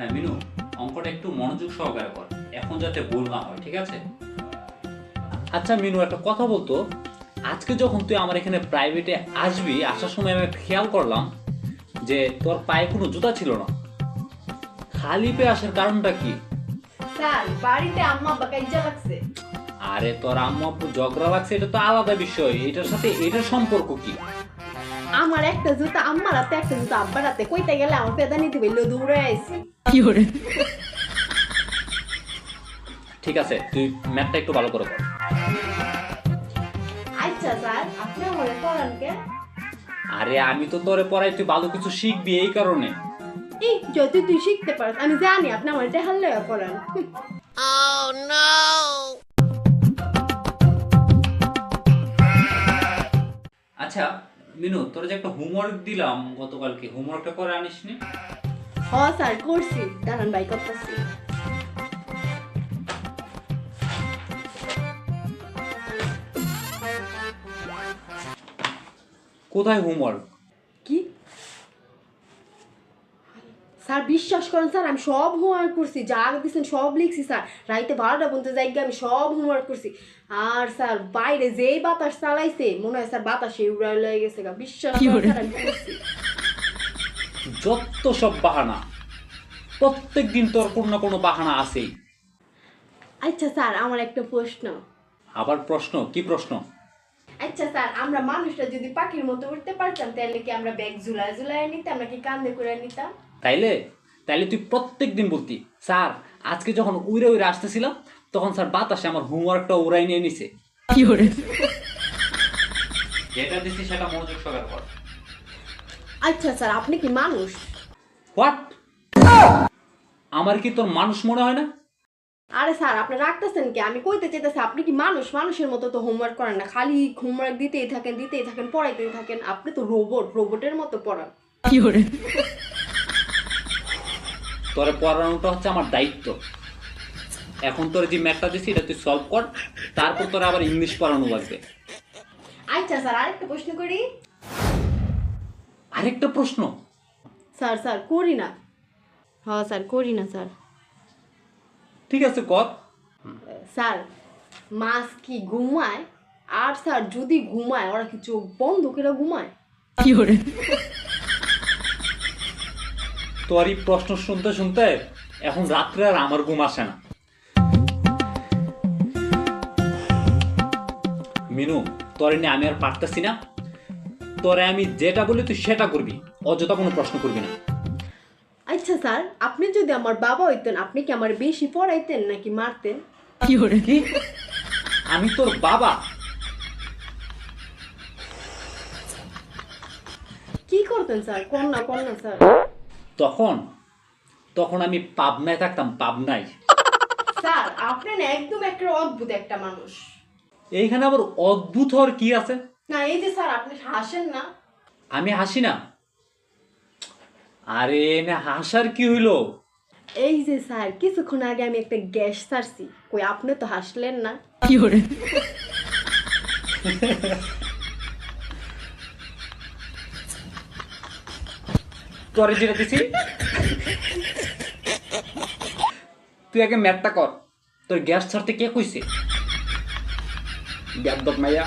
হ্যাঁ মিনু অঙ্কটা একটু মনোযোগ সহকারে কর। এখন যাতে ভুল না হয় ঠিক আছে? আচ্ছা মিনু একটা কথা বলতো। আজকে যখন তুই আমার এখানে প্রাইভেটে আসবি আসার সময় আমি খেয়াল করলাম যে তোর পায়ে কোনো জুতা ছিল না। খালি পেয়ে আসার কারণটা কি? স্যার বাড়িতে আম্মা আব্বা কাইজা লাগছে। আরে তোর আম্মু আব্বু ঝগড়া লাগছে এটা তো আলাদা বিষয়। এটার সাথে এটার সম্পর্ক কি? আমার একটা জুতা আম্মার হাতে একটা জুতা আব্বার হাতে। কইতে গেলে আমার পেদা নিতে বলল দৌড়ে আইছি। ঠিক আছে তুই ম্যাথটা একটু ভালো করে কর আচ্ছা স্যার আপনি আমার পড়ান কে? আরে আমি তো তোরে পড়াই তুই ভালো কিছু শিখবি এই কারণে। এই যদি তুই শিখতে পারস আমি জানি আপনি আমার এটা হাল্লে পড়ান। আচ্ছা মিনু তোর যে একটা হোমওয়ার্ক দিলাম গতকালকে হোমওয়ার্কটা করে আনিসনি? হ স্যার করছি। দাঁড়ান ভাই করতেছি। কোথায় হোমওয়ার্ক কি? স্যার বিশ্বাস করেন স্যার আমি সব হোমওয়ার্ক করছি যা দিচ্ছেন সব লিখছি স্যার। রাইতে বারোটা পর্যন্ত যাই আমি সব হোমওয়ার্ক করছি। আর স্যার বাইরে যেই বাতাস চালাইছে মনে হয় স্যার বাতাসে উড়াই লয়ে গেছে গা। বিশ্বাস যত সব বাহানা প্রত্যেক দিন তোর কোনো না কোনো বাহানা আছেই। আচ্ছা স্যার আমার একটা প্রশ্ন। আবার প্রশ্ন? কি প্রশ্ন? আচ্ছা স্যার আমরা মানুষটা যদি পাখির মতো উঠতে পারতাম তাহলে কি আমরা ব্যাগ ঝুলায় ঝুলায় নিতাম নাকি কান্দে করে নিতাম? তাইলে? তাইলে তুই প্রত্যেক দিন বলতি স্যার আজকে যখন উড়ে উড়ে আসতেছিলাম তখন স্যার বাতাসে আমার হোমওয়ার্কটা উড়াই নিয়ে নিছে। যেটা দিছি সেটা মনোযোগ সহকারে কর আচ্ছা স্যার আপনি কি মানুষ? হোয়াট আমার কি তোর মানুষ মনে হয় না? আরে স্যার আপনি রাখতেছেন কি? আমি কইতে চাইতেছি আপনি কি মানুষ? মানুষের মতো তো হোমওয়ার্ক করেন না। খালি হোমওয়ার্ক দিতেই থাকেন দিতেই থাকেন পড়াইতেই থাকেন। আপনি তো রোবট রোবটের মতো পড়ান। তোরে পড়ানোটা হচ্ছে আমার দায়িত্ব। এখন তোর যে ম্যাথটা দিছি এটা তুই সলভ কর তারপর তোর আবার ইংলিশ পড়ানো লাগবে। আচ্ছা স্যার আরেকটা প্রশ্ন করি। আরেকটা প্রশ্ন? স্যার স্যার করি না। হ্যাঁ স্যার করি না স্যার। ঠিক আছে কর। স্যার মাছ কি ঘুমায়? আর স্যার যদি ঘুমায় ওরা কি চোখ বন্ধ করে ঘুমায়? তোর এই প্রশ্ন শুনতে শুনতে এখন রাত্রে আর আমার ঘুম আসে না। মিনু তোরে নিয়ে আমি আর পারতেছি না। তোরে আমি যেটা বলি তুই সেটা করবি অযথা কোনো প্রশ্ন করবি না। আচ্ছা স্যার আপনি যদি আমার বাবা হইতেন আপনি কি আমার বেশি পড়াইতেন নাকি মারতেন? কি? আমি তোর বাবা। কি করতেন স্যার? কোন না কোন না স্যার? তখন তখন আমি পাবনায় থাকতাম পাবনায়। স্যার আপনি না একদম একটা অদ্ভুত একটা মানুষ। এইখানে আবার অদ্ভুত হওয়ার কি আছে? না এই যে স্যার আপনি হাসেন না। আমি হাসি না। আরে না হাসার কি হইল? এই যে স্যার কিছুক্ষণ আগে আমি একটা গ্যাস ছাড়ছি। কই আপনি তো হাসলেন না। তোরে যেটা দিছি। তুই আগে ম্যাথটা কর। তোর গ্যাস ছাড়তে কে কইছে? গ্যাদব মাইয়া।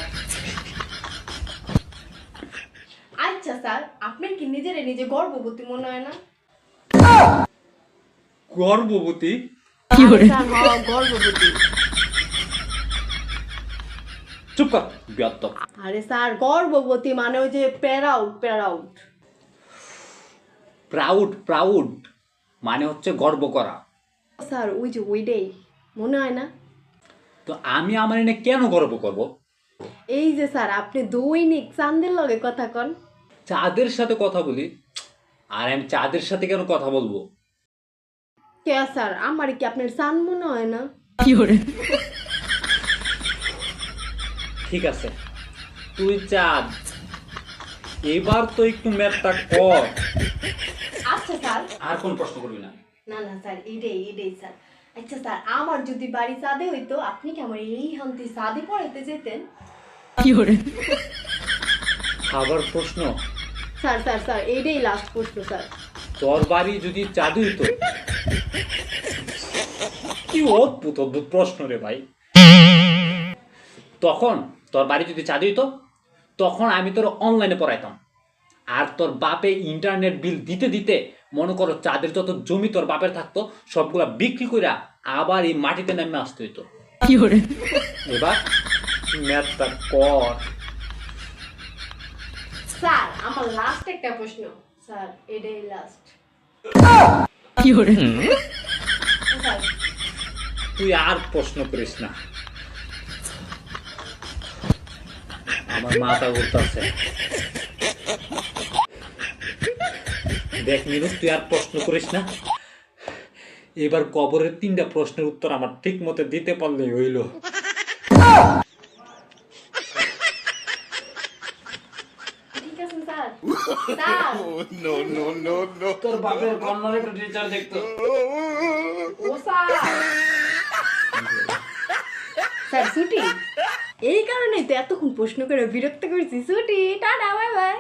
আচ্ছা স্যার আপনার কি নিজের নিজে গর্ভবতী মনে হয় না? গর্ভবতী? আরে স্যার হ্যাঁ গর্ভবতী। চুপ কর গ্যাদব আরে স্যার গর্ভবতী মানে ওই যে প্যারাউট প্যারাউট। প্রাউড প্রাউড মানে হচ্ছে গর্ব করা। স্যার ওই যে ওইটাই মনে হয় না? তো আমি আমার এনে কেন গর্ব করব? এই যে স্যার আপনি দৈনিক চাঁদের লগে কথা কন। চাঁদের সাথে কথা বলি? আর আমি চাঁদের সাথে কেন কথা বলব? কে স্যার আমার কি আপনার চান মনে হয় না? কি ঠিক আছে তুই চাঁদ এবার তো একটু ম্যাথটা কর। আর কোন প্রশ্ন করবি না। না না স্যার এটাই এটাই স্যার। আচ্ছা স্যার আমার যদি বাড়ি চাঁদে হইতো আপনি কি আমার এই হান্তি চাঁদে পড়াইতে যেতেন? আবার প্রশ্ন। স্যার স্যার স্যার এইটাই লাস্ট প্রশ্ন স্যার। তোর বাড়ি যদি চাঁদ হইতো। কি অদ্ভুত অদ্ভুত প্রশ্ন রে ভাই। তখন তোর বাড়ি যদি চা হইতো তখন আমি তোর অনলাইনে পড়াইতাম। আর তোর বাপে ইন্টারনেট বিল দিতে দিতে মনে করো চাঁদের যত জমি তোর বাপের থাকতো সবগুলা বিক্রি কইরা আবার এই মাটিতে নেমে আসতে হইতো। এবার ম্যাথটা কর স্যার আমার লাস্ট একটা প্রশ্ন। স্যার এটাই লাস্ট স্যার। তুই আর প্রশ্ন করিস না। আমার মাথা ঘুরতেছে। দেখ মিনু তুই আর প্রশ্ন করিস না। এবার কবরের তিনটা প্রশ্নের উত্তর আমার ঠিক মতো দিতে পারলেই হইল। ঠিক আছে স্যার। স্যার। তোর বাপের কন্যার একটা টিচার দেখতো। স্যার। স্যার ছুটি? এই কারণেই তো এতক্ষণ প্রশ্ন করে বিরক্ত করছি। ছুটি টাটা বাই বাই।